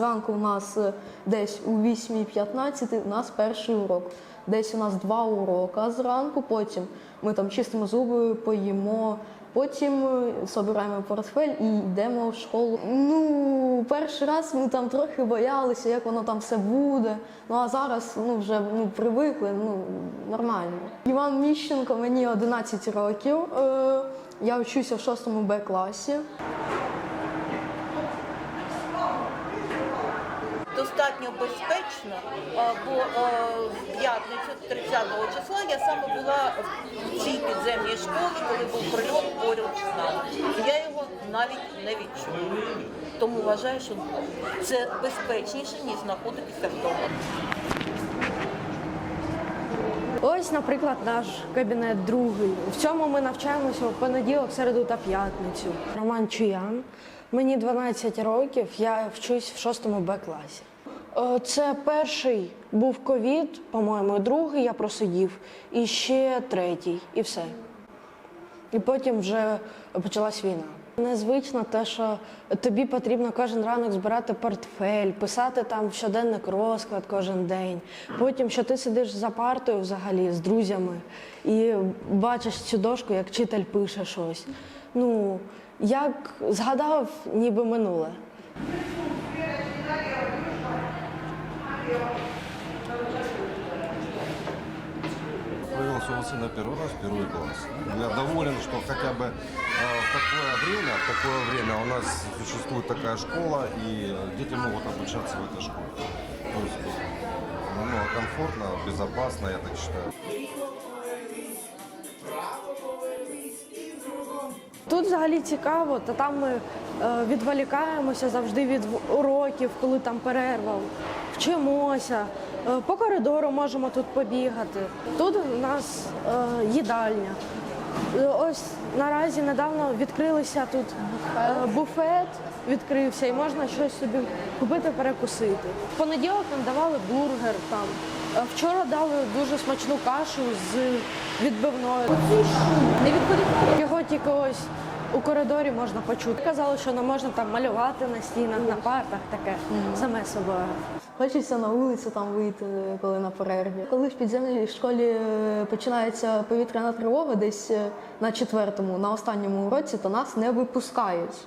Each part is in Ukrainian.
зранку у нас е, десь у 8.15 у нас перший урок. Десь у нас два уроки зранку, потім ми там чистимо зуби, поїмо, потім е, собираємо портфель і йдемо в школу. Ну, перший раз ми там трохи боялися, як воно там все буде. Ну а зараз ну, вже ну, привикли, ну нормально. Іван Міщенко, мені 11 років. Е, я вчуся в 6 Б класі. Достатньо безпечно, бо в п'ятницю, 30 числа, я саме була в цій підземній школі, коли був прильот поряд з нами. Я його навіть не відчула. Тому вважаю, що це безпечніше, ніж знаходитися вдома. Ось, наприклад, наш кабінет другий. В цьому ми навчаємося в понеділок, середу та п'ятницю. Роман Чуян. Мені 12 років, я вчусь в 6 Б класі. Е, Це перший був ковід, по-моєму, другий я просидів, і ще третій, і все. І потім вже почалась війна. Незвично те, що тобі потрібно кожен ранок збирати портфель, писати там щоденник розклад кожен день. Потім, що ти сидиш за партою взагалі з друзями і бачиш цю дошку, як вчитель пише щось. Ну, як згадав, ніби минуле. Привел своего сына первый раз первый класс. Я доволен, что хотя бы э, в такое время, в такое время у нас существует такая школа, и дети могут обучаться в этой школе. То есть ну, комфортно, безопасно, я так считаю. Тут взагалі цікаво, та там ми е, відволікаємося завжди від уроків, коли там перерва, вчимося. Е, по коридору можемо тут побігати. Тут у нас е, їдальня. Ось наразі недавно відкрилися тут буфет, відкрився, і можна щось собі купити, перекусити. В понеділок нам давали бургер там. Е, Вчора дали дуже смачну кашу з відбивною. Не відходить. Його тільки ось у коридорі можна почути. Казали, що не можна там малювати на стінах, на партах, таке саме собою. Хочеться на вулицю там вийти, коли на перерві. Коли в підземній школі е, починається повітряна тривога, десь е, на четвертому, на останньому уроці, то нас не випускають,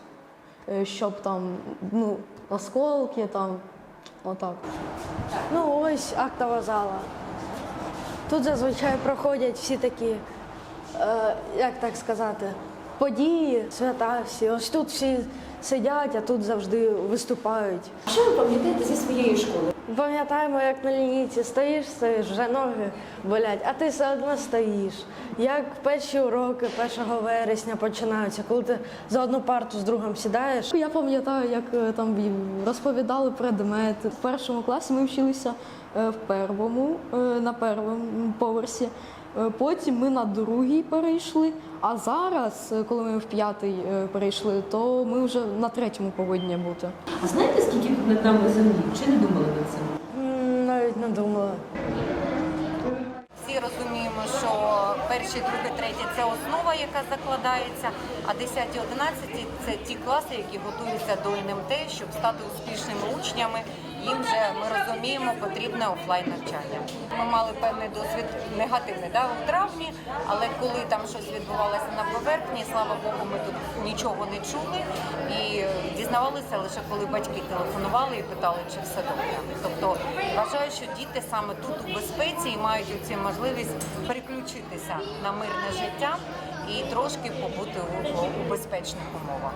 щоб там ну, осколки там, отак. Ну ось актова зала. Тут зазвичай проходять всі такі, е, як так сказати, події, свята всі. Ось тут всі сидять, а тут завжди виступають. Що ви пам'ятаєте зі своєї школи? Пам'ятаємо, як на лінійці стоїш, стоїш, вже ноги болять, а ти все одно стоїш. Як перші уроки 1 вересня починаються, коли ти за одну парту з другом сідаєш. Я пам'ятаю, як е, там розповідали предмети. В першому класі ми вчилися е, в первому, е, на першому поверсі. Е, Потім ми на другий перейшли. А зараз, е, коли ми в п'ятий е, перейшли, то ми вже на третьому повинні бути. А знаєте, скільки тут над нами землі? Чи не думали над цим? Навіть не думала. Всі розуміємо, що перші, друге, третє це основа, яка закладається, а 10, 11 це ті класи, які готуються до НМТ, щоб стати успішними учнями. Їм вже ми розуміємо, потрібне офлайн навчання. Ми мали певний досвід негативний да, у травні, але коли там щось відбувалося на поверхні, слава Богу, ми тут нічого не чули і дізнавалися лише коли батьки телефонували і питали, чи все добре. Тобто вважаю, що діти саме тут у безпеці і мають цю можливість переключитися на мирне життя і трошки побути у, у безпечних умовах.